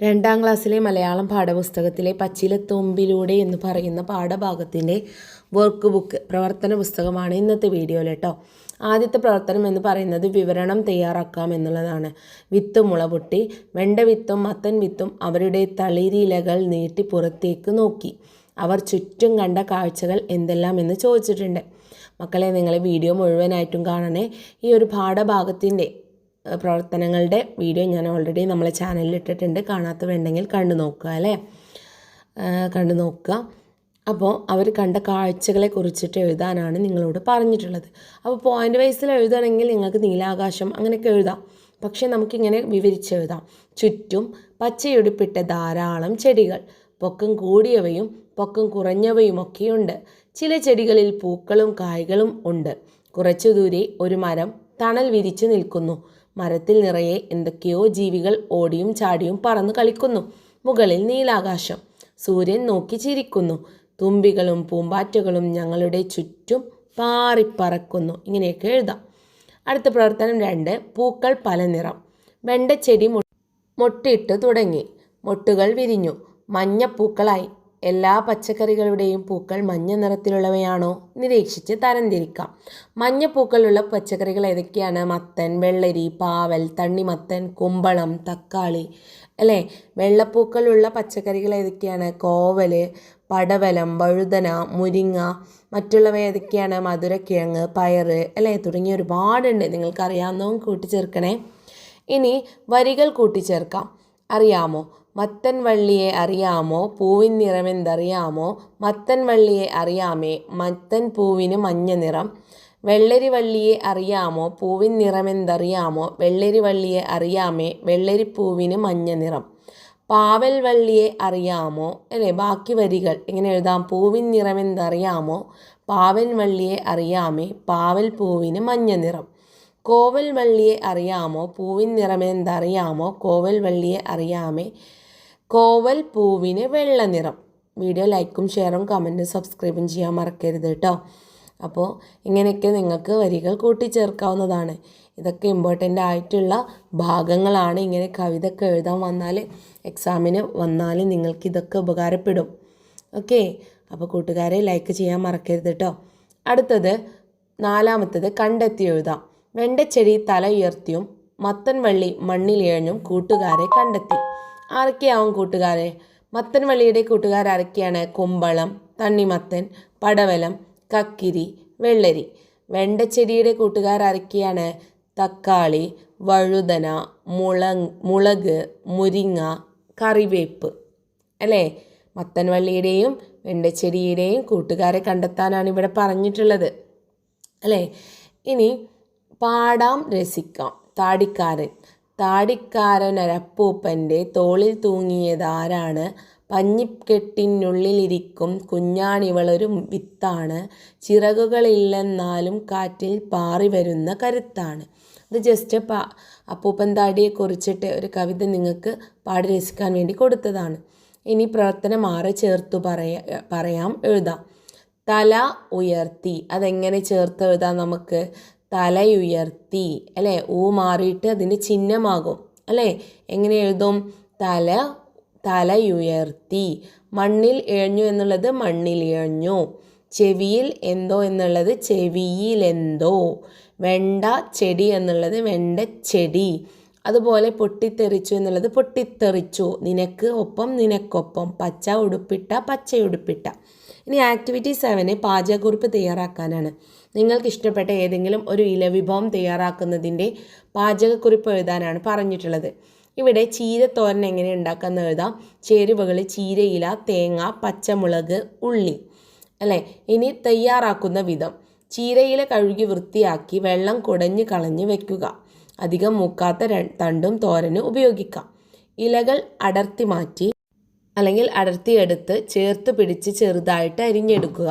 രണ്ടാം ക്ലാസ്സിലെ മലയാളം പാഠപുസ്തകത്തിലെ പച്ചിലത്തുമ്പിലൂടെ എന്ന് പറയുന്ന പാഠഭാഗത്തിന്റെ വർക്ക് ബുക്ക് പ്രവർത്തന പുസ്തകമാണ് ഇന്നത്തെ വീഡിയോയിൽ കേട്ടോ. ആദ്യത്തെ പ്രവർത്തനം എന്ന് പറയുന്നത് വിവരണം തയ്യാറാക്കാം എന്നുള്ളതാണ്. വിത്ത് മുളപൊട്ടി വെണ്ട വിത്തും മത്തൻ വിത്തും അവരുടെ തളിരിലകൾ നീട്ടി പുറത്തേക്ക് നോക്കി. അവർ ചുറ്റും കണ്ട കാഴ്ചകൾ എന്തെല്ലാം എന്ന് ചോദിച്ചിട്ടുണ്ട്. മക്കളെ നിങ്ങൾ വീഡിയോ മുഴുവനായിട്ടും കാണണേ ഈ ഒരു പാഠഭാഗത്തിന്റെ പ്രവർത്തനങ്ങളുടെ വീഡിയോ ഞാൻ ഓൾറെഡി നമ്മളെ ചാനലിൽ ഇട്ടിട്ടുണ്ട്. കാണാത്തവരുണ്ടെങ്കിൽ കണ്ടു നോക്കുക അല്ലേ? കണ്ടു നോക്കുക. അപ്പോൾ അവർ കണ്ട കാഴ്ചകളെ കുറിച്ചിട്ട് എഴുതാനാണ് നിങ്ങളോട് പറഞ്ഞിട്ടുള്ളത്. അപ്പോൾ പോയിന്റ് വൈസിൽ എഴുതണമെങ്കിൽ നിങ്ങൾക്ക് നീലാകാശം അങ്ങനെയൊക്കെ എഴുതാം. പക്ഷേ നമുക്കിങ്ങനെ വിവരിച്ചെഴുതാം ചുറ്റും പച്ചയുടുപ്പിട്ട ധാരാളം ചെടികൾ. പൊക്കം കൂടിയവയും പൊക്കം കുറഞ്ഞവയുമൊക്കെയുണ്ട്. ചില ചെടികളിൽ പൂക്കളും കായ്കളും ഉണ്ട്. കുറച്ചു ദൂരെ ഒരു മരം തണൽ വിരിച്ചു നിൽക്കുന്നു. മരത്തിൽ നിറയെ എന്തൊക്കെയോ ജീവികൾ ഓടിയും ചാടിയും പറന്നു കളിക്കുന്നു. മുകളിൽ നീലാകാശം. സൂര്യൻ നോക്കി ചിരിക്കുന്നു. തുമ്പികളും പൂമ്പാറ്റകളും ഞങ്ങളുടെ ചുറ്റും പാറിപ്പറക്കുന്നു. ഇങ്ങനെയൊക്കെ എഴുതാം. അടുത്ത പ്രവർത്തനം രണ്ട്. പൂക്കൾ പല നിറം. വെണ്ടച്ചെടി മൊട്ടിട്ട് തുടങ്ങി. മൊട്ടുകൾ വിരിഞ്ഞു. മഞ്ഞപ്പൂക്കളായി എല്ലാ പച്ചക്കറികളുടെയും പൂക്കൾ മഞ്ഞ നിറത്തിലുള്ളവയാണോ? നിരീക്ഷിച്ച് തരംതിരിക്കാം. മഞ്ഞ പൂക്കളുള്ള പച്ചക്കറികൾ ഏതൊക്കെയാണ്? മത്തൻ വെള്ളരി പാവൽ തണ്ണിമത്തൻ കുമ്പളം തക്കാളി അല്ലേ? വെള്ളപ്പൂക്കളുള്ള പച്ചക്കറികൾ ഏതൊക്കെയാണ്? കോവൽ പടവലം വഴുതന മുരിങ്ങ മറ്റുള്ളവ ഏതൊക്കെയാണ്? മധുരക്കിഴങ്ങ് പയറ് അല്ലേ? തുടങ്ങിയ ഒരുപാടുണ്ട്. നിങ്ങൾക്കറിയാവുന്നതും കൂട്ടിച്ചേർക്കണേ. ഇനി വരികൾ കൂട്ടിച്ചേർക്കാം. അറിയാമോ? മത്തൻ വള്ളിയെ അറിയാമോ? പൂവിൻ നിറമെന്തറിയാമോ? മത്തൻ വള്ളിയെ അറിയാമേ. മത്തൻ പൂവിന് മഞ്ഞ നിറം. വെള്ളരി വള്ളിയെ അറിയാമോ? പൂവിൻ നിറമെന്തറിയാമോ? വെള്ളരി വള്ളിയെ അറിയാമേ. വെള്ളരിപ്പൂവിന് മഞ്ഞ നിറം. പാവൽ വള്ളിയെ അറിയാമോ? അല്ലേ? ബാക്കി വരികൾ. എങ്ങനെ എഴുതാം? പൂവിൻ നിറമെന്തറിയാമോ? പാവൻ വള്ളിയെ അറിയാമേ. പാവൽ പൂവിന് മഞ്ഞ നിറം. കോവൽ വള്ളിയെ അറിയാമോ? പൂവിൻ നിറമെന്തറിയാമോ? കോവൽ വള്ളിയെ അറിയാമേ. കോവൽ പൂവിന് വെള്ള നിറം. വീഡിയോ ലൈക്കും ഷെയറും കമന്റും സബ്സ്ക്രൈബും ചെയ്യാൻ മറക്കരുത് കേട്ടോ. അപ്പോൾ ഇങ്ങനെയൊക്കെ നിങ്ങൾക്ക് വരികൾ കൂട്ടിച്ചേർക്കാവുന്നതാണ്. ഇതൊക്കെ ഇമ്പോർട്ടന്റ് ആയിട്ടുള്ള ഭാഗങ്ങളാണ് ഇങ്ങനെ കവിത എഴുതാൻ വന്നാൽ എക്സാമിന് വന്നാൽ നിങ്ങൾക്ക് ഇതൊക്കെ ഉപകാരപ്പെടും. ഓക്കെ അപ്പോൾ കൂട്ടുകാരെ ലൈക്ക് ചെയ്യാൻ മറക്കരുത് കേട്ടോ. അടുത്തത് നാലാമത്തത് കണ്ടെത്തി എഴുതാം. വെണ്ടച്ചെടി തല ഉയർത്തിയും മത്തൻ വള്ളി മണ്ണിലേഞ്ഞും കൂട്ടുകാരെ കണ്ടെത്തി. ആരൊക്കെയാവും കൂട്ടുകാരെ? മത്തൻ വള്ളിയുടെ കൂട്ടുകാർ ആരൊക്കെയാണ്? കുമ്പളം തണ്ണിമത്തൻ പടവലം കക്കിരി വെള്ളരി. വെണ്ടച്ചെടിയുടെ കൂട്ടുകാർ ആരൊക്കെയാണ്? തക്കാളി വഴുതന മുള മുളക് മുരിങ്ങ കറിവേപ്പ്. അല്ലേ? മത്തൻവള്ളിയുടെയും വെണ്ടച്ചെടിയുടെയും കൂട്ടുകാരെ കണ്ടെത്താനാണ് ഇവിടെ പറഞ്ഞിട്ടുള്ളത്. അല്ലേ? ഇനി പാടാം രസിക്കാം. താടിക്കാരൻ. താടിക്കാരനൊരപ്പൂപ്പന്റെ തോളിൽ തൂങ്ങിയതാരാണ്? പഞ്ഞിക്കെട്ടിനുള്ളിലിരിക്കും കുഞ്ഞാണിവളൊരു വിത്താണ്. ചിറകുകളില്ലെന്നാലും കാറ്റിൽ പാറി വരുന്ന കരുത്താണ്. ഇത് ജസ്റ്റ് പ അപ്പൂപ്പൻ താടിയെ കുറിച്ചിട്ട് ഒരു കവിത നിങ്ങൾക്ക് പാടി രസിക്കാൻ വേണ്ടി കൊടുത്തതാണ്. ഇനി പ്രവർത്തനം ആറ് ചേർത്തു പറയ പറയാം എഴുതാം. തല ഉയർത്തി അതെങ്ങനെ ചേർത്ത് എഴുതാം നമുക്ക്? തലയുയർത്തി അല്ലേ? ഊ മാറിയിട്ട് അതിന്റെ ചിഹ്നമാകും അല്ലേ? എങ്ങനെ എഴുതും? തല തലയുയർത്തി. മണ്ണിൽ ഇഴഞ്ഞു എന്നുള്ളത് മണ്ണിൽ ഇഴഞ്ഞു ചെവിയിൽ എന്തോ എന്നുള്ളത് ചെവിയിൽ എന്തോ. വെണ്ട ചെടി എന്നുള്ളത് വെണ്ട ചെടി. അതുപോലെ പൊട്ടിത്തെറിച്ചു എന്നുള്ളത് പൊട്ടിത്തെറിച്ചു. നിനക്ക് ഒപ്പം നിനക്കൊപ്പം. പച്ച ഉടുപ്പിട്ട പച്ച ഉടുപ്പിട്ട ഇനി ആക്ടിവിറ്റി സെവന് പാചകക്കുറിപ്പ് തയ്യാറാക്കാനാണ്. നിങ്ങൾക്ക് ഇഷ്ടപ്പെട്ട ഏതെങ്കിലും ഒരു ഇല വിഭവം തയ്യാറാക്കുന്നതിന്റെ പാചകക്കുറിപ്പ് എഴുതാനാണ് പറഞ്ഞിട്ടുള്ളത്. ഇവിടെ ചീരത്തോരൻ എങ്ങനെ ഉണ്ടാക്കാമെന്ന് എഴുതാം. ചേരുവകൾ ചീരയില തേങ്ങ പച്ചമുളക് ഉള്ളി അല്ലേ? ഇനി തയ്യാറാക്കുന്ന വിധം. ചീരയില കഴുകി വൃത്തിയാക്കി വെള്ളം കുടഞ്ഞ് കളഞ്ഞ് വെക്കുക. അധികം മൂക്കാത്ത തണ്ടും തോരന് ഉപയോഗിക്കാം. ഇലകൾ അടർത്തി മാറ്റി അല്ലെങ്കിൽ അടർത്തിയെടുത്ത് ചേർത്ത് പിടിച്ച് ചെറുതായിട്ട് അരിഞ്ഞെടുക്കുക.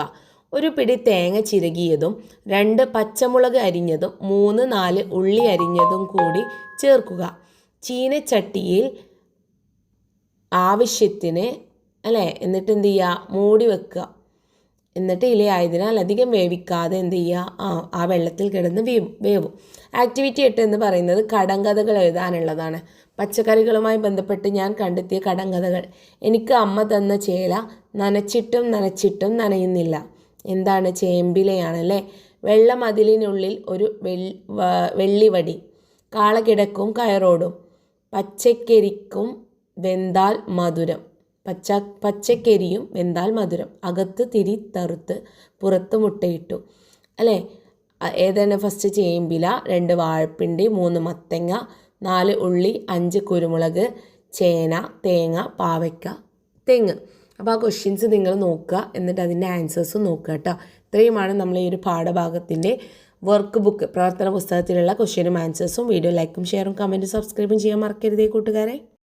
ഒരു പിടി തേങ്ങ ചിരകിയതും രണ്ട് പച്ചമുളക് അരിഞ്ഞതും മൂന്ന് നാല് ഉള്ളി അരിഞ്ഞതും കൂടി ചേർക്കുക. ചീനച്ചട്ടിയിൽ ആവശ്യത്തിന് അല്ലേ എന്നിട്ട് എന്ത് ചെയ്യുക? മൂടി വെക്കുക. എന്നിട്ട് ഇലയായതിനാൽ അധികം വേവിക്കാതെ എന്ത് ചെയ്യുക? ആ ആ വെള്ളത്തിൽ കിടന്ന് വേവും വേവും. ആക്ടിവിറ്റി എട്ട് എന്ന് പറയുന്നത് കടങ്കഥകൾ എഴുതാനുള്ളതാണ്. പച്ചക്കറികളുമായി ബന്ധപ്പെട്ട് ഞാൻ കണ്ടെത്തിയ കടങ്കഥകൾ. എനിക്ക് അമ്മ തന്ന ചേല നനച്ചിട്ടും നനച്ചിട്ടും നനയുന്നില്ല. എന്താണ് ചേമ്പിലയാണല്ലേ? വെള്ളമതിലിനുള്ളിൽ ഒരു വെള്ളിവടി. കാളകിടക്കും കയറോടും. പച്ചക്കരിക്കും വെന്താൽ മധുരം. പച്ച പച്ചക്കരിയും വെന്താൽ മധുരം. അകത്ത് തിരി തറുത്ത് പുറത്ത് മുട്ടയിട്ടു. അല്ലേ? ഏതാണ് ഫസ്റ്റ് ചേമ്പില രണ്ട് വാഴപ്പിണ്ടി മൂന്ന് മത്തങ്ങ നാല് ഉള്ളി അഞ്ച് കുരുമുളക് ചേന തേങ്ങ പാവയ്ക്ക തെങ്ങ്. അപ്പോൾ ആ ക്വസ്റ്റ്യൻസ് നിങ്ങൾ നോക്കുക. എന്നിട്ട് അതിന്റെ ആൻസേഴ്സും നോക്കുക കേട്ടോ. ഇത്രയുമാണ് നമ്മൾ ഈ ഒരു പാഠഭാഗത്തിന്റെ വർക്ക് ബുക്ക് പ്രവർത്തന പുസ്തകത്തിലുള്ള ക്വസ്റ്റ്യനും ആൻസേഴ്സും വീഡിയോ ലൈക്കും ഷെയറും കമന്റും സബ്സ്ക്രൈബും ചെയ്യാൻ മറക്കരുതേ കൂട്ടുകാരെ.